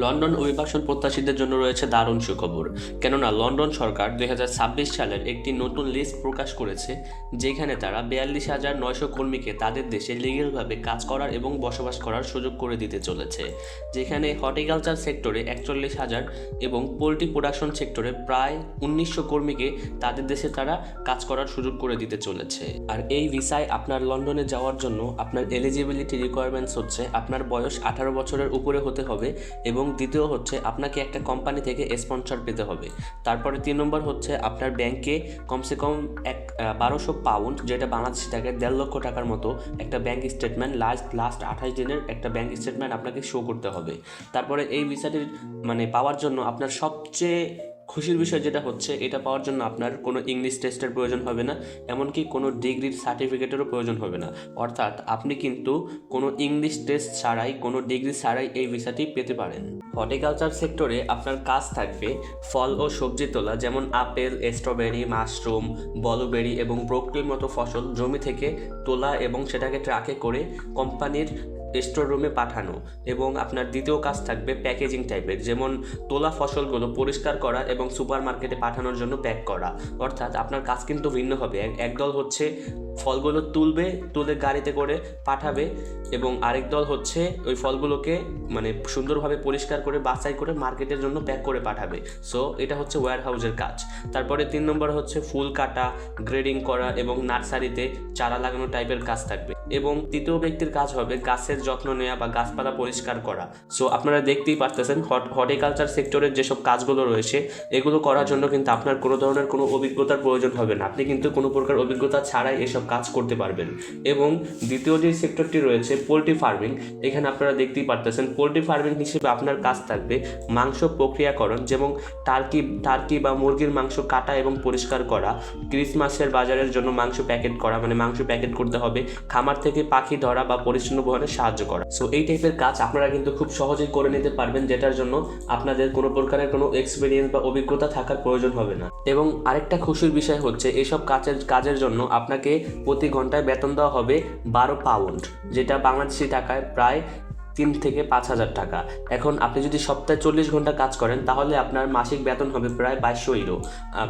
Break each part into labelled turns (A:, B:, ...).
A: London অভিবাসন প্রত্যাশীদের জন্য রয়েছে দারুণ সুখবর। কেননা লন্ডন সরকার দুই হাজার ছাব্বিশ সালের একটি নতুন লিস্ট প্রকাশ করেছে, যেখানে তারা বিয়াল্লিশ হাজার নয়শো কর্মীকে তাদের দেশে লিগেলভাবে কাজ করার এবং বসবাস করার সুযোগ করে দিতে চলেছে, যেখানে হর্টিকালচার সেক্টরে একচল্লিশ হাজার এবং পোলট্রি প্রোডাকশন সেক্টরে প্রায় উনিশশো কর্মীকে তাদের দেশে তারা কাজ করার সুযোগ করে দিতে চলেছে। আর এই ভিসায় আপনার লন্ডনে যাওয়ার জন্য আপনার এলিজিবিলিটি রিকোয়ারমেন্টস হচ্ছে আপনার বয়স আঠারো বছরের উপরে হতে হবে এবং দ্বিতীয় হচ্ছে আপনাকে একটা কোম্পানি থেকে স্পন্সর পেতে হবে। তারপরে তিন নম্বর হচ্ছে আপনার ব্যাংকে কমসে কম এক বারোশো পাউন্ড যেটা বাংলাদেশ টাকায় দেড় লক্ষ টাকার মতো একটা ব্যাংক স্টেটমেন্ট লাস্ট লাস্ট আঠাশ দিনের একটা ব্যাংক স্টেটমেন্ট আপনাকে শো করতে হবে। তারপরে এই ভিসাটির মানে পাওয়ার জন্য আপনার সবচেয়ে খুশির বিষয় যেটা হচ্ছে, এটা পাওয়ার জন্য আপনার কোনো ইংলিশ টেস্টের প্রয়োজন হবে না, এমনকি কোনো ডিগ্রির সার্টিফিকেটেরও প্রয়োজন হবে না। অর্থাৎ আপনি কিন্তু কোনো ইংলিশ টেস্ট ছাড়াই, কোনো ডিগ্রি ছাড়াই এই ভিসাটি পেতে পারেন। হর্টিকালচার সেক্টরে আপনার কাজ থাকবে ফল ও সবজি তোলা, যেমন আপেল, স্ট্রবেরি, মাশরুম, বলবেরি এবং ব্রোকলির মতো ফসল জমি থেকে তোলা এবং সেটাকে ট্রাকে করে কোম্পানির স্টোর রুমে পাঠানো এবং আপনার দ্বিতীয় কাজ থাকবে প্যাকেজিং টাইপের যেমন তোলা ফসলগুলো পরিষ্কার করা এবং সুপার মার্কেটে পাঠানোর জন্য প্যাক করা। অর্থাৎ আপনার কাজ কিন্তু ভিন্ন হবে। এক- একদল হচ্ছে ফলগুলো তুলবে, তুলে গাড়িতে করে পাঠাবে এবং আরেক দল হচ্ছে ওই ফলগুলোকে মানে সুন্দরভাবে পরিষ্কার করে, বাছাই করে মার্কেটের জন্য প্যাক করে পাঠাবে। সো এটা হচ্ছে ওয়্যার হাউসের কাজ। তারপরে তিন নম্বর হচ্ছে ফুল কাটা, গ্রেডিং করা এবং নার্সারিতে চারা লাগানো টাইপের কাজ থাকবে। এবং তৃতীয় ব্যক্তির কাজ হবে গাছের যত্ন নেওয়া বা গাছপালা পরিষ্কার করা। সো আপনারা দেখতেই পারতেছেন হর্টিকালচার সেক্টরের যেসব কাজগুলো রয়েছে, এগুলো করার জন্য কিন্তু আপনার কোনো ধরনের কোনো অভিজ্ঞতার প্রয়োজন হবে না। আপনি কিন্তু কোনো প্রকার অভিজ্ঞতা ছাড়াই এসব কাজ করতে পারবেন। এবং দ্বিতীয় যে সেক্টরটি রয়েছে পোলট্রি ফার্মিং। এখানে আপনারা দেখতেই পারতেছেন, পোলট্রি ফার্মিং হিসেবে আপনার কাজ থাকবে মাংস প্রক্রিয়াকরণ যেমন টার্কি টার্কি বা মুরগির মাংস কাটা এবং পরিষ্কার করা, ক্রিসমাসের বাজারের জন্য মাংস প্যাকেট করা মানে মাংস প্যাকেট করতে হবে, খামার থেকে পাখি ধরা বা পরিচ্ছন্ন বহনে সাহায্য করা। সো এই টাইপের কাজ আপনারা কিন্তু খুব সহজেই করে নিতে পারবেন, যেটার জন্য আপনাদের কোনো প্রকারের কোনো এক্সপিরিয়েন্স বা অভিজ্ঞতা থাকার প্রয়োজন হবে না। এবং আরেকটা খুশির বিষয় হচ্ছে এইসব কাজের কাজের জন্য আপনাকে প্রতি ঘন্টায় বেতন দেওয়া হবে বারো পাউন্ড, যেটা বাংলাদেশি টাকায় প্রায় তিন থেকে পাঁচ হাজার টাকা। এখন আপনি যদি সপ্তাহে চল্লিশ ঘণ্টা কাজ করেন, তাহলে আপনার মাসিক বেতন হবে প্রায় বাইশশো ইউরো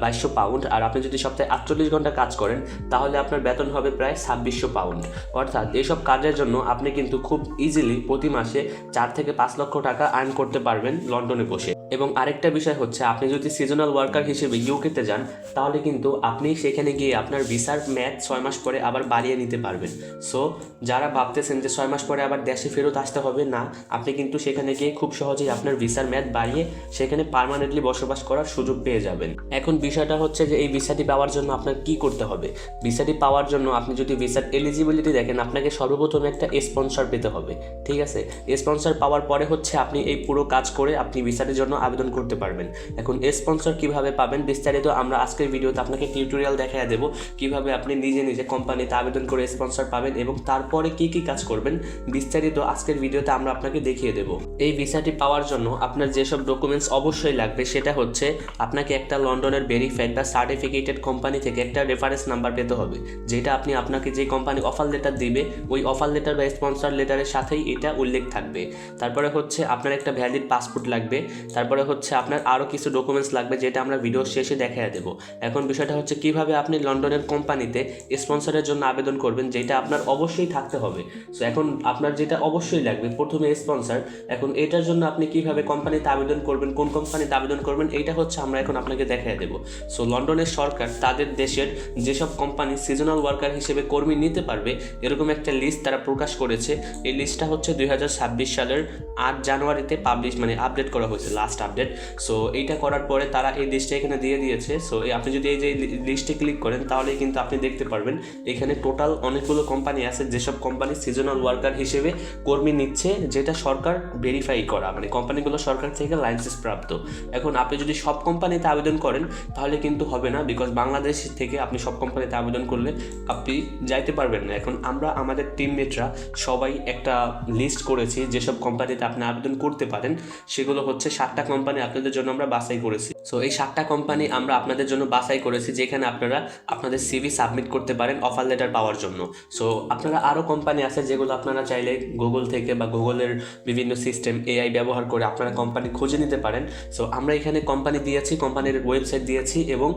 A: বাইশশো পাউন্ড। আর আপনি যদি সপ্তাহে আটচল্লিশ ঘণ্টা কাজ করেন, তাহলে আপনার বেতন হবে প্রায় ছাব্বিশশো পাউন্ড। অর্থাৎ এইসব কাজের জন্য আপনি কিন্তু খুব ইজিলি প্রতি মাসে চার থেকে পাঁচ লক্ষ টাকা আর্ন করতে পারবেন লন্ডনে বসে। এবং আরেকটা বিষয় হচ্ছে, আপনি যদি সিজনাল ওয়ার্কার হিসেবে ইউকেতে যান, তাহলে কিন্তু আপনি সেখানে গিয়ে আপনার ভিসার ম্যাথ ছয় মাস পরে আবার বাড়িয়ে নিতে পারবেন। সো যারা ভাবতেছেন যে ছয় মাস পরে আবার দেশে ফেরত আসতে হবে, না, আপনি কিন্তু সেখানে গিয়ে খুব সহজেই আপনার ভিসার ম্যাথ বাড়িয়ে সেখানে পার্মানেন্টলি বসবাস করার সুযোগ পেয়ে যাবেন। এখন বিষয়টা হচ্ছে যে, এই ভিসাটি পাওয়ার জন্য আপনার কি করতে হবে? ভিসাটি পাওয়ার জন্য আপনি যদি ভিসার এলিজিবিলিটি দেখেন, আপনাকে সর্বপ্রথম একটা স্পন্সর পেতে হবে। ঠিক আছে? স্পন্সর পাওয়ার পরে হচ্ছে আপনি এই পুরো কাজ করে আপনি ভিসাটির জন্য আবেদন করতে পারবেন। এখন স্পন্সর কীভাবে পাবেন বিস্তারিত আমরা আজকের ভিডিওতে আপনাকে টিউটোরিয়াল দেখাই দেবো, কীভাবে আপনি নিজে নিজে কোম্পানিতে আবেদন করে স্পন্সর পাবেন এবং তারপরে কি কি কাজ করবেন বিস্তারিত আজকের ভিডিওতে আমরা আপনাকে দেখিয়ে দেব। এই ভিসাটি পাওয়ার জন্য আপনার যেসব ডকুমেন্টস অবশ্যই লাগবে, সেটা হচ্ছে আপনাকে একটা লন্ডনের ভেরিফাইড বা সার্টিফিকেটেড কোম্পানি থেকে একটা রেফারেন্স নাম্বার পেতে হবে, যেটা আপনি আপনাকে যে কোম্পানি অফার লেটার দিবে, ওই অফার লেটার বা স্পন্সর লেটারের সাথেই এটা উল্লেখ থাকবে। তারপরে হচ্ছে আপনার একটা ভ্যালিড পাসপোর্ট লাগবে, তারপরে হচ্ছে আপনার আরও কিছু ডকুমেন্টস লাগবে, যেটা আমরা ভিডিও শেষে দেখাই দেবো। এখন বিষয়টা হচ্ছে কীভাবে আপনি লন্ডনের কোম্পানিতে স্পন্সরের জন্য আবেদন করবেন, যেটা আপনার অবশ্যই থাকতে হবে। সো এখন আপনার যেটা অবশ্যই লাগবে, প্রথমে স্পন্সর এখন এটার জন্য আপনি কীভাবে কোম্পানিতে আবেদন করবেন, কোন কোম্পানিতে আবেদন করবেন, এইটা হচ্ছে আমরা এখন আপনাকে দেখাই দেবো। সো লন্ডনের সরকার, তাদের দেশের যেসব কোম্পানি সিজনাল ওয়ার্কার হিসেবে কর্মী নিতে পারবে, এরকম একটা লিস্ট তারা প্রকাশ করেছে। এই লিস্টটা হচ্ছে দুই হাজার ছাব্বিশ সালের আট জানুয়ারিতে পাবলিশ মানে আপডেট করা হয়েছে লাস্ট আপডেট সো এইটা করার পরে তারা এই লিস্টটা এখানে দিয়ে দিয়েছে। সো আপনি যদি এই যে লিস্টে ক্লিক করেন তাহলে কিন্তু আপনি দেখতে পারবেন, এখানে টোটাল অনেকগুলো কোম্পানি আছে, যেসব কোম্পানি সিজনাল ওয়ার্কার হিসেবে কর্মী নিচ্ছে, যেটা সরকার ভেরিফাই করা। মানে কোম্পানিগুলো সরকার থেকে লাইসেন্স প্রাপ্ত। এখন আপনি যদি সব কোম্পানিতে আবেদন করেন, তাহলে কিন্তু হবে না বিকজ বাংলাদেশ থেকে আপনি সব কোম্পানিতে আবেদন করলে আপনি যাইতে পারবেন না। এখন আমরা, আমাদের টিমমেটরা সবাই একটা লিস্ট করেছি, যেসব কোম্পানিতে আপনি আবেদন করতে পারেন, সেগুলো হচ্ছে সাতটা কোম্পানি আপনাদের জন্য আমরা বাছাই করেছি। সো এই সাতটা কোম্পানি আমরা আপনাদের জন্য বাছাই করেছি, যেখানে আপনারা আপনাদের সিভি সাবমিট করতে পারেন অফার লেটার পাওয়ার জন্য। সো আপনারা আরও কোম্পানি আছে যেগুলো আপনারা চাইলে গুগল থেকে বা গুগলের বিভিন্ন সিস্টেম সিস্টেম এআই ব্যবহার করে আপনারা কোম্পানি খুঁজে নিতে পারেন। সো আমরা এখানে কোম্পানি দিয়েছি কোম্পানির ওয়েবসাইট দিয়েছি এবং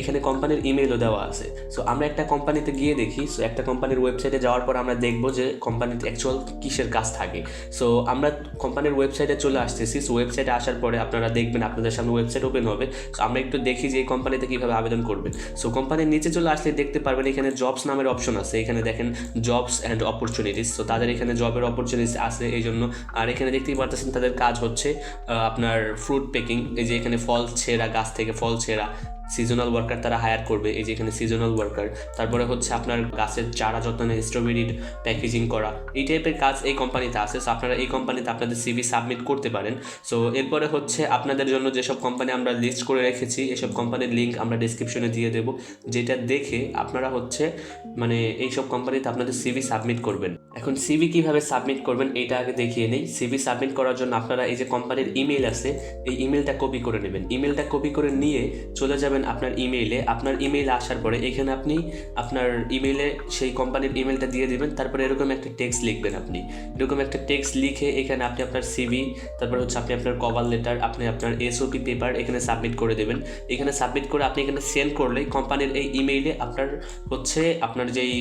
A: এখানে কোম্পানির ইমেলও দেওয়া আছে। সো আমরা একটা কোম্পানিতে গিয়ে দেখি। সো একটা কোম্পানির ওয়েবসাইটে যাওয়ার পর আমরা দেখব যে কোম্পানিতে অ্যাকচুয়াল কিসের কাজ থাকে। সো আমরা কোম্পানির ওয়েবসাইটে চলে আসতেছি। সো ওয়েবসাইটে আসার পরে আপনারা দেখবেন আপনাদের সামনে ওয়েবসাইট ওপেন হবে। সো আমরা একটু দেখি যে এই কোম্পানিতে কীভাবে আবেদন করবেন। সো কোম্পানির নিচে চলে আসলে দেখতে পারবেন এখানে জবস নামের অপশন আছে। এখানে দেখেন জবস অ্যান্ড অপরচুনিটিস সো তাদের এখানে জবের অপরচুনিটিস আছে এই জন্য। আর এখানে দেখতেই পারতেছেন তাদের কাজ হচ্ছে আপনার ফ্রুট পেকিং এই যে এখানে ফল ছেঁড়া, গাছ থেকে ফল ছেঁড়া। সিজনাল ওয়ার্কার তারা হায়ার করবে, এই যে এখানে সিজনাল ওয়ার্কার তারপরে হচ্ছে আপনার গাছের চারা যত্নে স্ট্রবেরির প্যাকেজিং করা, এই টাইপের কাজ এই কোম্পানিতে আছে সো আপনারা এই কোম্পানিতে আপনাদের সিভি সাবমিট করতে পারেন। সো এরপরে হচ্ছে আপনাদের জন্য যেসব কোম্পানি আমরা লিস্ট করে রেখেছি, এসব কোম্পানির লিঙ্ক আমরা ডিসক্রিপশনে দিয়ে দেবো, যেটা দেখে আপনারা হচ্ছে মানে এইসব কোম্পানিতে আপনাদের সিভি সাবমিট করবেন। এখন সিভি কীভাবে সাবমিট করবেন এটা আগে দেখিয়ে নেই। সিভি সাবমিট করার জন্য আপনারা এই যে কোম্পানির ইমেল আছে, এই ইমেলটা কপি করে নেবেন। ইমেলটা কপি করে নিয়ে চলে যাবেন আপনার ইমেইলে আপনার ইমেইলে আসার পরে এখানে আপনি আপনার ইমেইলে সেই কোম্পানির ইমেলটা দিয়ে দিবেন। তারপরে এরকম একটা টেক্সট লিখবেন আপনি। এরকম একটা টেক্সট লিখে এখানে আপনি আপনার সিভি তারপর হচ্ছে আপনি আপনার কভার লেটার আপনি আপনার এসওপি পেপার এখানে সাবমিট করে দেবেন। এখানে সাবমিট করে আপনি এখানে সেন্ড করলে কোম্পানির এই ইমেইলে আপনার হচ্ছে আপনার যেই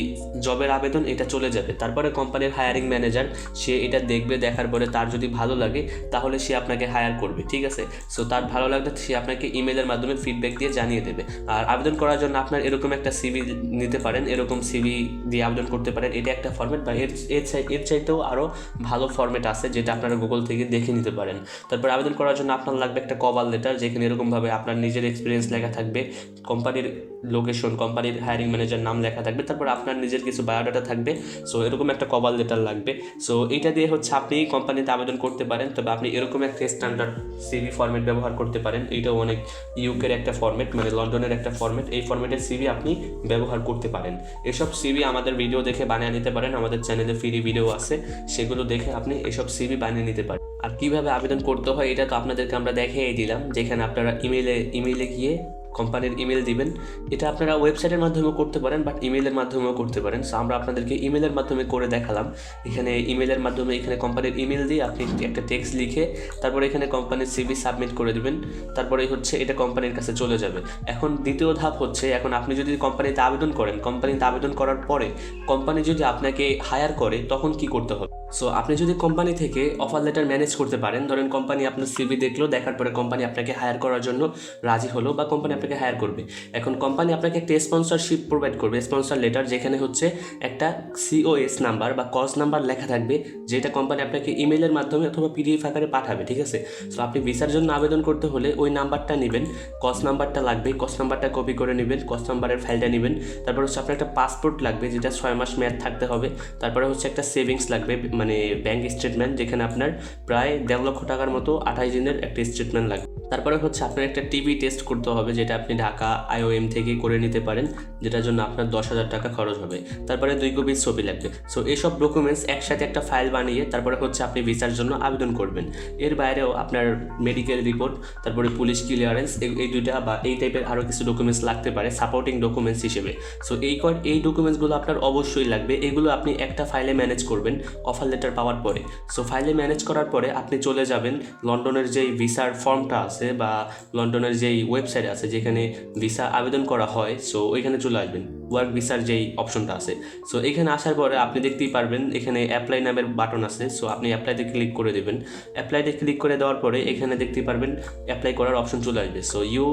A: জবের আবেদন, এটা চলে যাবে। তারপরে কোম্পানির হায়ারিং ম্যানেজার সে এটা দেখবে, দেখার পরে তার যদি ভালো লাগে, তাহলে সে আপনাকে হায়ার করবে, ঠিক আছে? সো তার ভালো লাগলে সে আপনাকে ইমেলের মাধ্যমে ফিডব্যাক দিয়ে জানিয়ে দেবে। আর আবেদন করার জন্য আপনার এরকম একটা সিভি নিতে পারেন, এরকম সিভি দিয়ে আবেদন করতে পারেন। এটা একটা ফর্মেট বা এর এর চাই- এর চাইতেও আরও ভালো ফর্মেট আছে যেটা আপনারা গুগল থেকে দেখে নিতে পারেন। তারপর আবেদন করার জন্য আপনার লাগবে একটা কভার লেটার যেখানে এরকমভাবে আপনার নিজের এক্সপিরিয়েন্স লেখা থাকবে। কোম্পানির লোকেশন কোম্পানির হায়ারিং ম্যানেজার নাম লেখা থাকবে। তারপর আপনার নিজের কিছু বায়োডাটা থাকবে। সো এরকম একটা কভার লেটার লাগবে। সো এইটা দিয়ে হচ্ছে আপনি কোম্পানিতে আবেদন করতে পারেন। তবে আপনি এরকম একটা স্ট্যান্ডার্ড সিভি ফর্মেট ব্যবহার করতে পারেন। এইটাও অনেক ইউকের একটা ফর্মেট মানে লন্ডনের একটা ফর্মেট এই ফর্মেটের সিভি আপনি ব্যবহার করতে পারেন। এসব সিভি আমাদের ভিডিও দেখে বানিয়ে নিতে পারেন, আমাদের চ্যানেলে ফ্রি ভিডিও আছে, সেগুলো দেখে আপনি এসব সিভি বানিয়ে নিতে পারেন। আর কীভাবে আবেদন করতে হয়, এটা তো আপনাদেরকে আমরা দেখেই দিলাম, যেখানে আপনারা ইমেলে ইমেলে গিয়ে কোম্পানির ইমেল দিবেন। এটা আপনারা ওয়েবসাইটের মাধ্যমেও করতে পারেন বাট ইমেলের মাধ্যমেও করতে পারেন। সো আমরা আপনাদেরকে ইমেলের মাধ্যমে করে দেখালাম। এখানে ইমেলের মাধ্যমে এখানে কোম্পানির ইমেল দিয়ে আপনি একটা টেক্সট লিখে তারপরে এখানে কোম্পানির সিভি সাবমিট করে দেবেন। তারপরে হচ্ছে এটা কোম্পানির কাছে চলে যাবে। এখন দ্বিতীয় ধাপ হচ্ছে, এখন আপনি যদি কোম্পানিতে আবেদন করেন, কোম্পানিতে আবেদন করার পরে কোম্পানি যদি আপনাকে হায়ার করে, তখন কি করতে হবে? সো আপনি যদি কোম্পানি থেকে অফার লেটার ম্যানেজ করতে পারেন, ধরেন কোম্পানি আপনার সিভি দেখল, দেখার পরে কোম্পানি আপনাকে হায়ার করার জন্য রাজি হলো বা কোম্পানি আপনাকে হায়ার করবে। এখন কোম্পানি আপনাকে একটা স্পন্সরশিপ প্রোভাইড করবে স্পন্সর লেটার যেখানে হচ্ছে একটা সিওএস নাম্বার বা কস নাম্বার লেখা থাকবে, যেটা কোম্পানি আপনাকে ইমেলের মাধ্যমে অথবা পিডিএফ আকারে পাঠাবে, ঠিক আছে? সো আপনি ভিসার জন্য আবেদন করতে হলে ওই নাম্বারটা নেবেন কস নাম্বারটা লাগবে কস নাম্বারটা কপি করে নেবেন কস নাম্বারের ফাইলটা নেবেন, তারপর হচ্ছে আপনার একটা পাসপোর্ট লাগবে, যেটা ছয় মাস মেয়াদ থাকতে হবে, তারপরে হচ্ছে একটা সেভিংস লাগবে মানে ব্যাংক স্টেটমেন্ট যেখানে আপনার প্রায় দেড় লক্ষ টাকার মতো আঠাশ দিনের একটা স্টেটমেন্ট লাগবে। তারপরে হচ্ছে আপনার একটা টিভি টেস্ট করতে হবে, যেটা আপনি ঢাকা আইওএম থেকে করে নিতে পারেন, যেটার জন্য আপনার দশ হাজার টাকা খরচ হবে। তারপরে দুই কপি ছবি লাগবে। সো এইসব ডকুমেন্টস একসাথে একটা ফাইল বানিয়ে তারপরে হচ্ছে আপনি ভিসার জন্য আবেদন করবেন। এর বাইরেও আপনার মেডিকেল রিপোর্ট তারপরে পুলিশ ক্লিয়ারেন্স এই দুইটা বা এই টাইপের আরও কিছু ডকুমেন্টস লাগতে পারে সাপোর্টিং ডকুমেন্টস হিসেবে। সো এই কয় এই ডকুমেন্টসগুলো আপনার অবশ্যই লাগবে। এগুলো আপনি একটা ফাইলে ম্যানেজ করবেন অফার লেটার পাওয়ার পরে। সো ফাইলে ম্যানেজ করার পরে আপনি চলে যাবেন লন্ডনের যেই ভিসার ফর্মটা আছে বা লন্ডনের যেই ওয়েবসাইট আছে যেখানে ভিসা আবেদন করা হয় সো ওইখানে চলে আসবেন। ওয়ার্ক ভিসার যেই অপশনটা আছে। সো এখানে আসার পরে আপনি দেখতেই পারবেন এখানে অ্যাপ্লাই নামের বাটন আছে। সো আপনি অ্যাপ্লাইতে ক্লিক করে দেবেন। অ্যাপ্লাইতে ক্লিক করে দেওয়ার পরে এখানে দেখতেই পারবেন অ্যাপ্লাই করার অপশন চলে আসবে। So you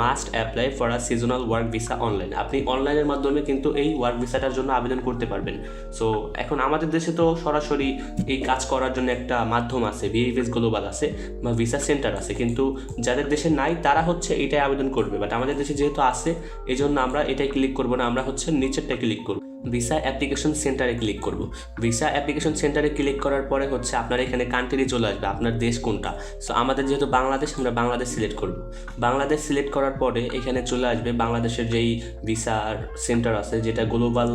A: must apply for a seasonal work visa online আপনি অনলাইনের মাধ্যমে কিন্তু এই ওয়ার্ক ভিসাটার জন্য আবেদন করতে পারবেন। সো এখন আমাদের দেশে তো সরাসরি এই কাজ করার জন্য একটা মাধ্যম আছে ভিএফএস গ্লোবাল আছে বা ভিসা সেন্টার আছে। কিন্তু যাদের দেশে নাই, তারা হচ্ছে এটাই আবেদন করবে। বাট আমাদের দেশে যেহেতু আছে এই জন্য আমরা এটাই ক্লিক করব না, আমরা হচ্ছে নিচেরটা ক্লিক করব। ভিসা অ্যাপ্লিকেশন সেন্টারে ক্লিক করব। ভিসা অ্যাপ্লিকেশন সেন্টারে ক্লিক করার পরে হচ্ছে আপনার এখানে কান্ট্রি চলে আসবে, আপনার দেশ কোনটা? সো আমাদের যেহেতু বাংলাদেশ, আমরা বাংলাদেশ সিলেক্ট করব। বাংলাদেশ সিলেক্ট করার পরে এখানে চলে আসবে বাংলাদেশের যেই ভিসার সেন্টার আছে, যেটা গ্লোবাল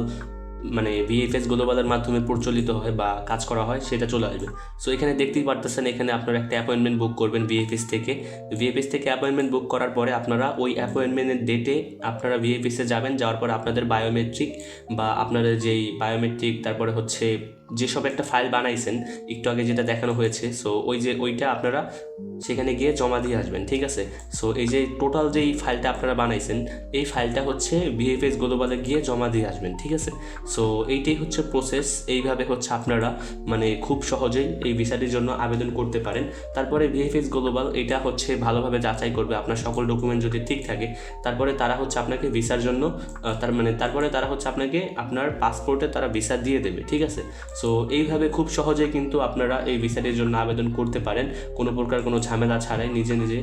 A: মানে ভিএফএস গ্লোবালের মাধ্যমে প্রচলিত হয় বা কাজ করা হয়, সেটা চলে আসবে। সো এখানে দেখতেই পারতেছেন, এখানে আপনারা একটা অ্যাপয়েন্টমেন্ট বুক করবেন ভিএফএস থেকে। ভিএফএস থেকে অ্যাপয়েন্টমেন্ট বুক করার পরে আপনারা ওই অ্যাপয়েন্টমেন্টের ডেটে আপনারা ভিএফএসে যাবেন, যাওয়ার পর আপনাদের বায়োমেট্রিক বা আপনাদের যেই বায়োমেট্রিক তারপরে হচ্ছে যেসব একটা ফাইল বানাইছেন, একটু আগে যেটা দেখানো হয়েছে সো ওই যে ওইটা আপনারা সেখানে গিয়ে জমা দিয়ে আসবেন, ঠিক আছে? সো এই যে টোটাল যেই ফাইলটা আপনারা বানাইছেন, এই ফাইলটা হচ্ছে ভিএফএস গ্লোবালে গিয়ে জমা দিয়ে আসবেন, ঠিক আছে? সো এইটাই হচ্ছে প্রসেস এইভাবে হচ্ছে আপনারা মানে খুব সহজেই এই ভিসাটির জন্য আবেদন করতে পারেন। তারপরে ভিএফএস গ্লোবাল এটা হচ্ছে ভালোভাবে যাচাই করবে, আপনার সকল ডকুমেন্ট যদি ঠিক থাকে, তারপরে তারা হচ্ছে আপনাকে ভিসার জন্য তার মানে তারপরে তারা হচ্ছে আপনাকে আপনার পাসপোর্টে তারা ভিসা দিয়ে দেবে, ঠিক আছে? সো এইভাবে খুব সহজে কিন্তু আপনারা এই ভিসাটির জন্য আবেদন করতে পারেন। কোনো প্রকার কোনো ঝামেলা ছাড়াই নিজে নিজে।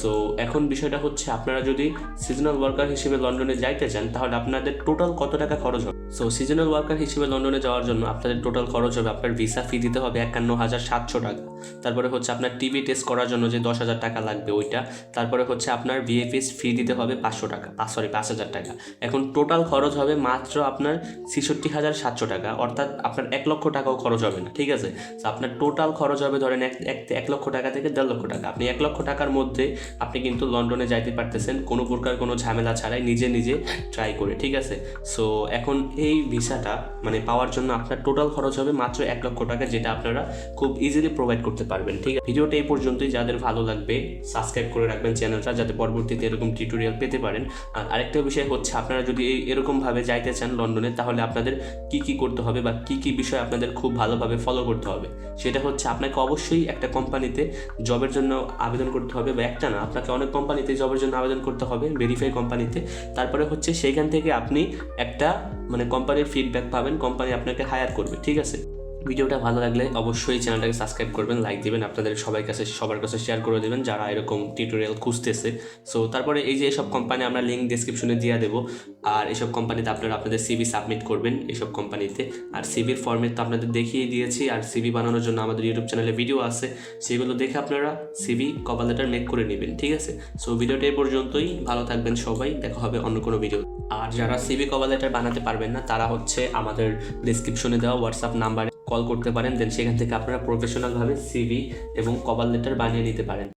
A: সো এখন বিষয়টা হচ্ছে আপনারা যদি সিজনাল ওয়ার্কার হিসেবে লন্ডনে যাইতে চান, তাহলে আপনাদের টোটাল কত টাকা খরচ হবে? সো সিজনাল ওয়ার্কার হিসেবে লন্ডনে যাওয়ার জন্য আপনাদের টোটাল খরচ হবে আপনার ভিসা ফি দিতে হবে একান্ন হাজার সাতশো টাকা। তারপরে হচ্ছে আপনার টিভি টেস্ট করার জন্য যে দশ হাজার টাকা লাগবে ওইটা। তারপরে হচ্ছে আপনার বিএফএস ফি দিতে হবে পাঁচশো টাকা। সরি পাঁচ হাজার টাকা। এখন টোটাল খরচ হবে মাত্র আপনার ছেষট্টি হাজার সাতশো টাকা। অর্থাৎ আপনার এক লক্ষ টাকাও খরচ হবে না, ঠিক আছে? আপনার টোটাল খরচ হবে ধরেন এক, এক- লক্ষ টাকা থেকে দেড় লক্ষ টাকা। আপনি এক লক্ষ টাকার মধ্যে আপনি কিন্তু লন্ডনে যাইতে পারতেছেন, কোনো প্রকার কোনো ঝামেলা ছাড়াই নিজে নিজে ট্রাই করে, ঠিক আছে? সো এখন এই ভিসাটা মানে পাওয়ার জন্য আপনার টোটাল খরচ হবে মাত্র এক লক্ষ টাকা, যেটা আপনারা খুব ইজিলি প্রোভাইড করতে পারবেন, ঠিক আছে? ভিডিওটা এই পর্যন্তই। যাদের ভালো লাগবে সাবস্ক্রাইব করে রাখবেন চ্যানেলটা যাতে পরবর্তীতে এরকম টিউটোরিয়াল পেতে পারেন। আর আরেকটা বিষয় হচ্ছে, আপনারা যদি এরকমভাবে যাইতে চান লন্ডনে, তাহলে আপনাদের কি কি করতে হবে বা কি কি বিষয় আপনাদের খুব ভালোভাবে ফলো করতে হবে। সেটা হচ্ছে আপনাকে অবশ্যই একটা কোম্পানিতে জবের জন্য আবেদন করতে হবে বা একটা না, আপনাকে অনেক কোম্পানিতে জবের জন্য আবেদন করতে হবে ভেরিফাই কোম্পানিতে। তারপরে হচ্ছে সেইখান থেকে আপনি একটা মানে কোম্পানির ফিডব্যাক পাবেন কোম্পানি আপনাকে হায়ার করবে, ঠিক আছে? ভিডিওটা ভালো লাগলে অবশ্যই চ্যানেলটাকে সাবস্ক্রাইব করবেন লাইক দিবেন, আপনাদের সবাই কাছে, সবার কাছে শেয়ার করে দেবেন যারা এরকম টিউটোরিয়াল খুঁজতেছে। সো তারপরে এই যে এসব কোম্পানি আমরা লিঙ্ক ডিসক্রিপশনে দিয়ে দেবো। আর এসব কোম্পানিতে আপনারা আপনাদের সিভি সাবমিট করবেন এসব কোম্পানিতে আর সিভির ফর্মেট তো আপনাদের দেখিয়ে দিয়েছি। আর সিভি বানানোর জন্য আমাদের ইউটিউব চ্যানেলে ভিডিও আছে। সেগুলো দেখে আপনারা সিভি কভার লেটার মেক করে নেবেন, ঠিক আছে? সো ভিডিওটা এই পর্যন্তই। ভালো থাকবেন সবাই। দেখা হবে অন্য কোনো ভিডিও আর যারা সিভি কভার লেটার বানাতে পারবেন না, তারা হচ্ছে আমাদের ডিসক্রিপশনে দেওয়া হোয়াটসঅ্যাপ নাম্বারে কল করতে পারেন দেন সেখান থেকে আপনারা প্রফেশনালভাবে সিভি এবং কভার লেটার বানিয়ে নিতে পারেন।